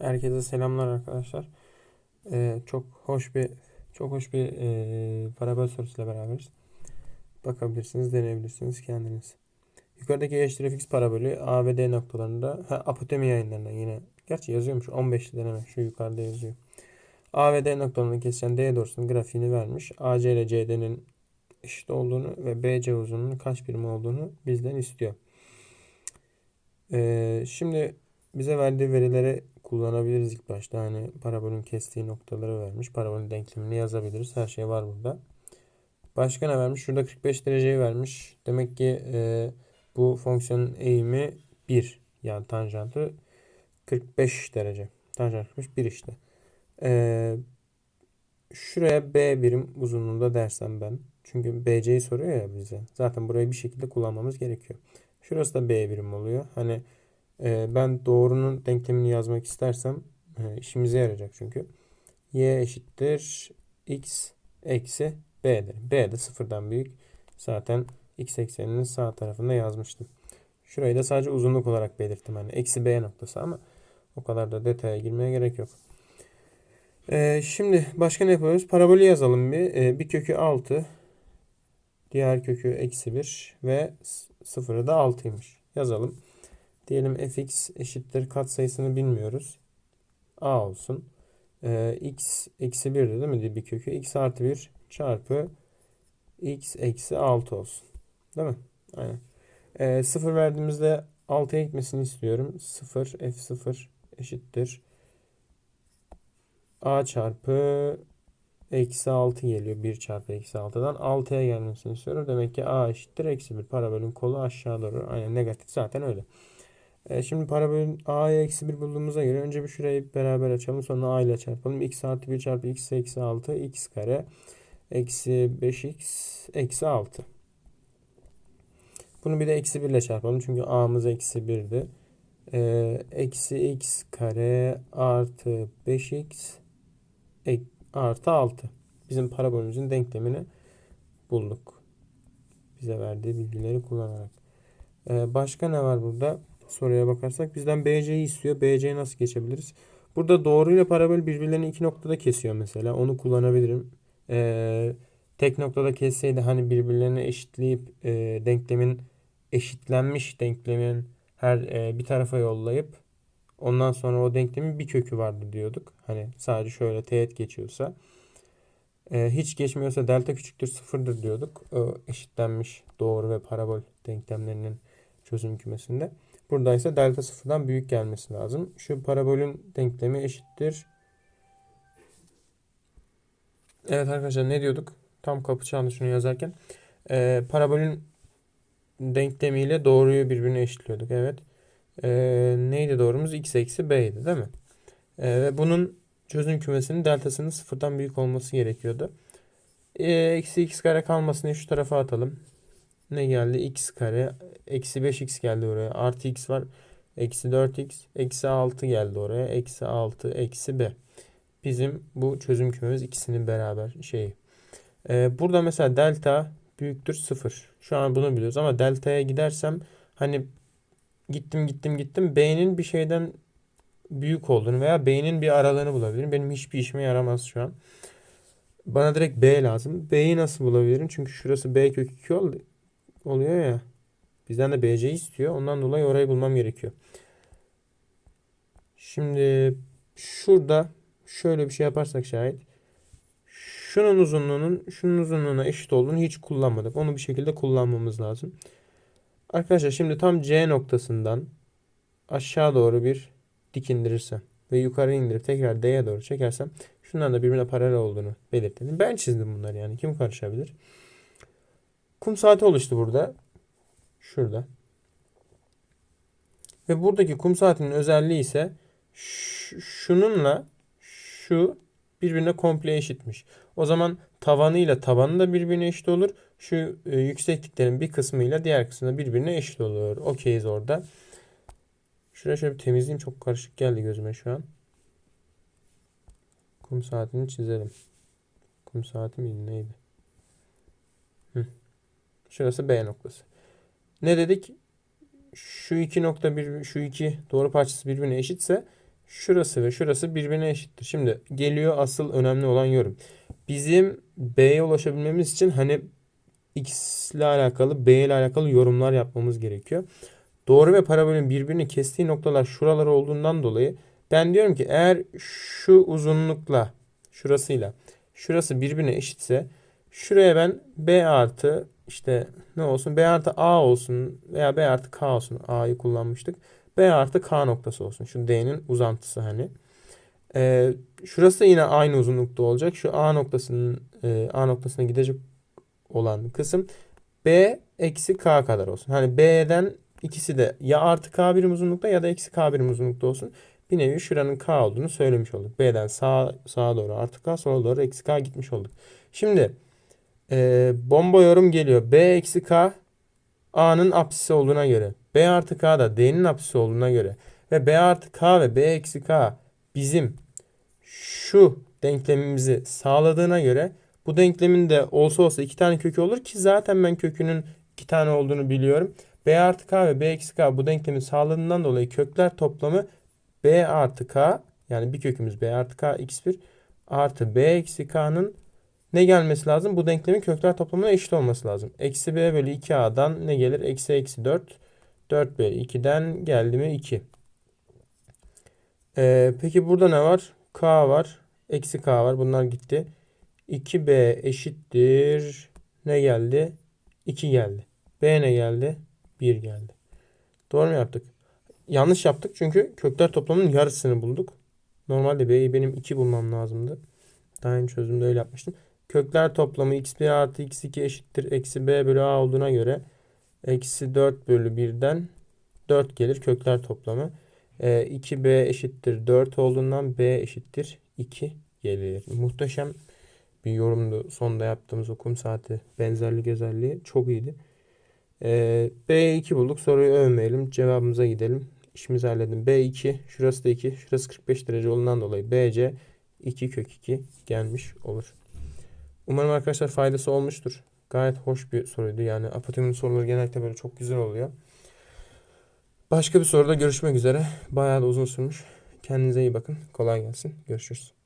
Herkese selamlar arkadaşlar. Ee, çok hoş bir çok hoş bir e, parabol sorusuyla beraberiz. Bakabilirsiniz, deneyebilirsiniz kendiniz. Yukarıdaki eşittir fx parabolü A ve D noktalarında ha, apotemi yayınlarından yine gerçi yazıyormuş 15'li deneme şu yukarıda yazıyor. A ve D noktalarını kesişen D doğrusunun grafiğini vermiş. AC ile CD'nin eşit olduğunu ve BC uzunluğunun kaç birim olduğunu bizden istiyor. Ee, şimdi bize verdiği verileri kullanabiliriz ilk başta. Hani parabolün kestiği noktaları vermiş. Parabolün denklemini yazabiliriz. Her şey var burada. Başka ne vermiş? Şurada 45 dereceyi vermiş. Demek ki e, bu fonksiyonun eğimi 1. Yani tanjantı 45 derece. Tanjant 45 1 işte. E, şuraya B birim uzunluğunda dersem ben. Çünkü BC'yi soruyor ya bize. Zaten burayı bir şekilde kullanmamız gerekiyor. Şurası da B birim oluyor. Hani e, ben doğrunun denklemini yazmak istersem e, işimize yarayacak çünkü. Y eşittir x eksi b derim. B de sıfırdan büyük. Zaten x ekseninin sağ tarafında yazmıştım. Şurayı da sadece uzunluk olarak belirttim. Hani eksi b noktası ama o kadar da detaya girmeye gerek yok. Ee, şimdi başka ne yapıyoruz? Parabolü yazalım bir. Ee, bir kökü 6. Diğer kökü eksi 1 ve sıfırı da 6'ymış. Yazalım. Diyelim fx eşittir katsayısını bilmiyoruz. a olsun. Ee, x eksi 1'di değil mi bir kökü? x artı 1 çarpı x eksi 6 olsun. Değil mi? Aynen. Ee, 0 verdiğimizde 6'ya gitmesini istiyorum. 0 f0 eşittir. a çarpı eksi 6 geliyor. 1 çarpı eksi 6'dan 6'ya gelmesini istiyorum. Demek ki a eşittir eksi 1. Parabolün kolu aşağı doğru. Aynen negatif zaten öyle. E, şimdi parabolün a'ya eksi 1 bulduğumuza göre önce bir şurayı beraber açalım. Sonra a ile çarpalım. x artı 1 çarpı x eksi 6 x kare eksi 5x eksi 6. Bunu bir de eksi 1 ile çarpalım. Çünkü a'mız eksi 1'di. E, eksi x kare artı 5x ek, artı 6. Bizim parabolümüzün denklemini bulduk. Bize verdiği bilgileri kullanarak. E, başka ne var burada? Soruya bakarsak bizden BC'yi istiyor. BC'yi nasıl geçebiliriz? Burada doğru ile parabol birbirlerini iki noktada kesiyor mesela. Onu kullanabilirim. Ee, tek noktada kesseydi hani birbirlerini eşitleyip e, denklemin eşitlenmiş denklemin her e, bir tarafa yollayıp ondan sonra o denklemin bir kökü vardı diyorduk. Hani sadece şöyle teğet geçiyorsa. E, hiç geçmiyorsa delta küçüktür sıfırdır diyorduk. O eşitlenmiş doğru ve parabol denklemlerinin çözüm kümesinde. Burada ise delta sıfırdan büyük gelmesi lazım. Şu parabolün denklemi eşittir. Evet arkadaşlar ne diyorduk? Tam kapı çaldı şunu yazarken. Ee, parabolün denklemiyle doğruyu birbirine eşitliyorduk. Evet. Ee, neydi doğrumuz? x eksi b'ydi değil mi? Ee, ve bunun çözüm kümesinin deltasının sıfırdan büyük olması gerekiyordu. Ee, eksi x kare kalmasını şu tarafa atalım ne geldi? x kare. Eksi 5x geldi oraya. Artı x var. Eksi 4x. Eksi 6 geldi oraya. Eksi 6. Eksi b. Bizim bu çözüm kümemiz ikisinin beraber şeyi. Ee, burada mesela delta büyüktür 0. Şu an bunu biliyoruz ama delta'ya gidersem hani gittim gittim gittim b'nin bir şeyden büyük olduğunu veya b'nin bir aralığını bulabilirim. Benim hiçbir işime yaramaz şu an. Bana direkt b lazım. B'yi nasıl bulabilirim? Çünkü şurası b kök 2 oldu oluyor ya. Bizden de BC istiyor. Ondan dolayı orayı bulmam gerekiyor. Şimdi şurada şöyle bir şey yaparsak şayet şunun uzunluğunun şunun uzunluğuna eşit olduğunu hiç kullanmadık. Onu bir şekilde kullanmamız lazım. Arkadaşlar şimdi tam C noktasından aşağı doğru bir dik indirirsem ve yukarı indirip tekrar D'ye doğru çekersem şunların da birbirine paralel olduğunu belirtelim. Ben çizdim bunları yani. Kim karışabilir? Kum saati oluştu burada. Şurada. Ve buradaki kum saatinin özelliği ise şununla şu birbirine komple eşitmiş. O zaman tavanıyla tavanı da birbirine eşit olur. Şu e, yüksekliklerin bir kısmıyla diğer kısmına birbirine eşit olur. Okeyiz orada. Şuraya şöyle bir temizleyeyim. Çok karışık geldi gözüme şu an. Kum saatini çizelim. Kum saati miydi neydi? Hı. Şurası B noktası. Ne dedik? Şu iki nokta bir, şu iki doğru parçası birbirine eşitse Şurası ve şurası birbirine eşittir. Şimdi geliyor asıl önemli olan yorum. Bizim B'ye ulaşabilmemiz için hani X ile alakalı, B ile alakalı yorumlar yapmamız gerekiyor. Doğru ve parabolün birbirini kestiği noktalar şuralar olduğundan dolayı ben diyorum ki eğer şu uzunlukla şurasıyla şurası birbirine eşitse şuraya ben B artı işte ne olsun B artı A olsun veya B artı K olsun. A'yı kullanmıştık. B artı K noktası olsun. Şu D'nin uzantısı hani. Ee, şurası yine aynı uzunlukta olacak. Şu A noktasının e, A noktasına gidecek olan kısım B eksi K kadar olsun. Hani B'den ikisi de ya artı K birim uzunlukta ya da eksi K birim uzunlukta olsun. Bir nevi şuranın K olduğunu söylemiş olduk. B'den sağ, sağa doğru artı K sola doğru eksi K gitmiş olduk. Şimdi e, bomba yorum geliyor. B eksi K A'nın apsisi olduğuna göre. B artı K da D'nin apsisi olduğuna göre. Ve B artı K ve B eksi K bizim şu denklemimizi sağladığına göre bu denklemin de olsa olsa iki tane kökü olur ki zaten ben kökünün iki tane olduğunu biliyorum. B artı K ve B eksi K bu denklemin sağladığından dolayı kökler toplamı B artı K yani bir kökümüz B artı K x1 artı B eksi K'nın ne gelmesi lazım? Bu denklemin kökler toplamına eşit olması lazım. Eksi B bölü 2A'dan ne gelir? Eksi eksi 4. 4 bölü 2'den geldi mi 2. Ee, peki burada ne var? K var. Eksi K var. Bunlar gitti. 2B eşittir. Ne geldi? 2 geldi. B ne geldi? 1 geldi. Doğru mu yaptık? Yanlış yaptık çünkü kökler toplamının yarısını bulduk. Normalde B'yi benim 2 bulmam lazımdı. Daha önce çözümde öyle yapmıştım. Kökler toplamı x1 artı x2 eşittir. Eksi b bölü a olduğuna göre eksi 4 bölü 1'den 4 gelir kökler toplamı. E, 2b eşittir 4 olduğundan b eşittir 2 gelir. Muhteşem bir yorumdu sonda yaptığımız okum saati benzerlik özelliği çok iyiydi. E, B2 bulduk soruyu övmeyelim cevabımıza gidelim. İşimizi halledim. B2 şurası da 2 şurası 45 derece olduğundan dolayı BC 2 kök 2 gelmiş olur. Umarım arkadaşlar faydası olmuştur. Gayet hoş bir soruydu. Yani apatimin soruları genellikle böyle çok güzel oluyor. Başka bir soruda görüşmek üzere. Bayağı da uzun sürmüş. Kendinize iyi bakın. Kolay gelsin. Görüşürüz.